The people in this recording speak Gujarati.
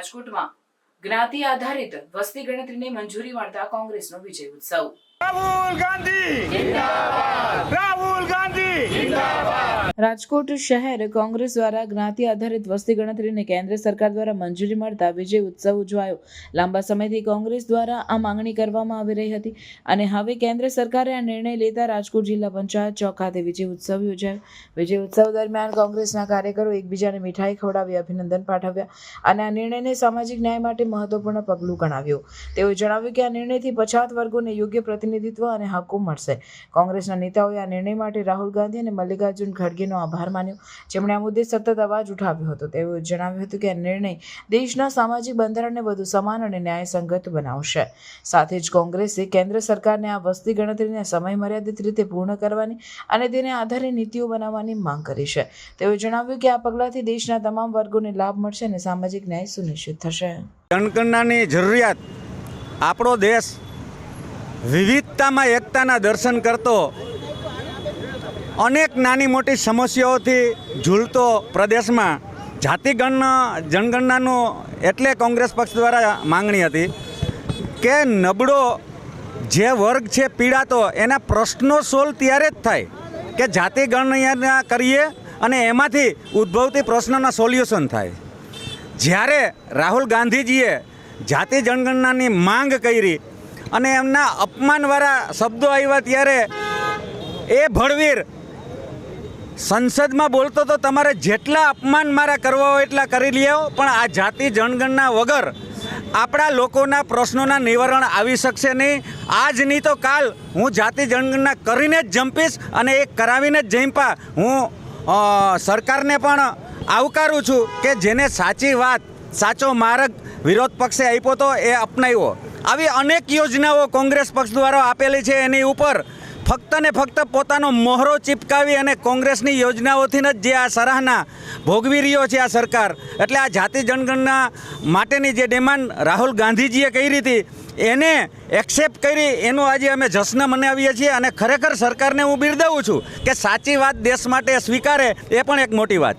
રાજકોટમાં જ્ઞાતિ આધારિત વસ્તી ગણતરીને મંજૂરી મળતા કોંગ્રેસનો વિજય ઉત્સવ. રાહુલ ગાંધી. રાહુલ ગાંધી રાજકોટ શહેર કોંગ્રેસ દ્વારા જ્ઞાતિ આધારિત વસ્તી ગણતરીને કેન્દ્ર સરકાર દ્વારા મંજૂરી મળતા વિજય ઉત્સવ ઉજવાયો. લાંબા સમયથી કોંગ્રેસ દ્વારા આ માંગણી કરવામાં આવી રહી હતી અને હવે કેન્દ્ર સરકારે આ નિર્ણય લેતા રાજકોટ જિલ્લા પંચાયત ચોક ખાતે વિજય ઉત્સવ યોજાયો. વિજય ઉત્સવ દરમિયાન કોંગ્રેસના કાર્યકરો એકબીજાને મીઠાઈ ખવડાવી, અભિનંદન પાઠવ્યા અને આ નિર્ણયને સામાજિક ન્યાય માટે મહત્વપૂર્ણ પગલું ગણાવ્યું. તેઓએ જણાવ્યું કે આ નિર્ણયથી પછાત વર્ગોને યોગ્ય પ્રતિનિધિત્વ અને હકો મળશે. કોંગ્રેસના નેતાઓએ આ નિર્ણય માટે રાહુલ ગાંધી અને મલ્લિકાર્જુન ખડગેનો આભાર માન્યો. જેમણે આ મુદ્દે સતત અવાજ ઉઠાવ્યો હતો. તેઓએ જણાવ્યું હતું કે આ નિર્ણય દેશના સામાજિક બંધારણને વધુ સમાન અને ન્યાયસંગત બનાવશે. સાથે જ કોંગ્રેસે કેન્દ્ર સરકારને આ વસ્તી ગણતરીને સમય મર્યાદિત રીતે પૂર્ણ કરવાની અને તેને આધારે નીતિઓ બનાવવાની માંગ કરી છે. તેઓએ જણાવ્યું કે આ પગલાંથી દેશના તમામ વર્ગોને લાભ મળશે અને સામાજિક ન્યાય સુનિશ્ચિત થશે. જનગણનાની જરૂરિયાત આપણો દેશ વિવિધતામાં એકતાના દર્શન કરતો અનેક નાની મોટી સમસ્યાઓથી ઝૂલતો પ્રદેશમાં જાતિગણ જનગણનાનું એટલે કોંગ્રેસ પક્ષ દ્વારા માંગણી હતી કે નબળો જે વર્ગ છે પીડાતો, એના પ્રશ્નો સોલ્વ ત્યારે જ થાય કે જાતિ ગણના કરીએ અને એમાંથી ઉદ્ભવતી પ્રશ્નોના સોલ્યુશન થાય. જ્યારે રાહુલ ગાંધીજીએ જાતિ જનગણનાની માંગ કરી અને એમના અપમાનવાળા શબ્દો આવ્યા ત્યારે એ ભડવીર સંસદમાં બોલતો તો તમારે જેટલા અપમાન મારા કરવા હોય એટલા કરી લ્યો, પણ આ જાતિ જનગણના વગર આપણા લોકોના પ્રશ્નોના નિવારણ આવી શકશે નહીં. આજ નહીં તો કાલ હું જાતિ જનગણના કરીને જ જંપીશ અને એ કરાવીને જ જંપા હું સરકારને પણ આવકારું છું કે જેને સાચી વાત, સાચો માર્ગ વિરોધ પક્ષે આપ્યો તો એ અપનાવ્યો. આવી અનેક યોજનાઓ કોંગ્રેસ પક્ષ દ્વારા આપેલી છે એની ઉપર. ફક્ત ને ફક્ત પોતાનો મોહરો ચીપકાવી અને કોંગ્રેસની યોજનાઓથી જ જે આ સરાહના ભોગવી રહ્યો છે આ સરકાર, એટલે આ જાતિ જનગણના માટેની જે ડિમાન્ડ રાહુલ ગાંધીજીએ કરી હતી, એને એક્સેપ્ટ કરી એનો આજે અમે જશ્ન મનાવીએ છીએ અને ખરેખર સરકારને હું બિરદાવું છું કે સાચી વાત દેશ માટે સ્વીકારે, એ પણ એક મોટી વાત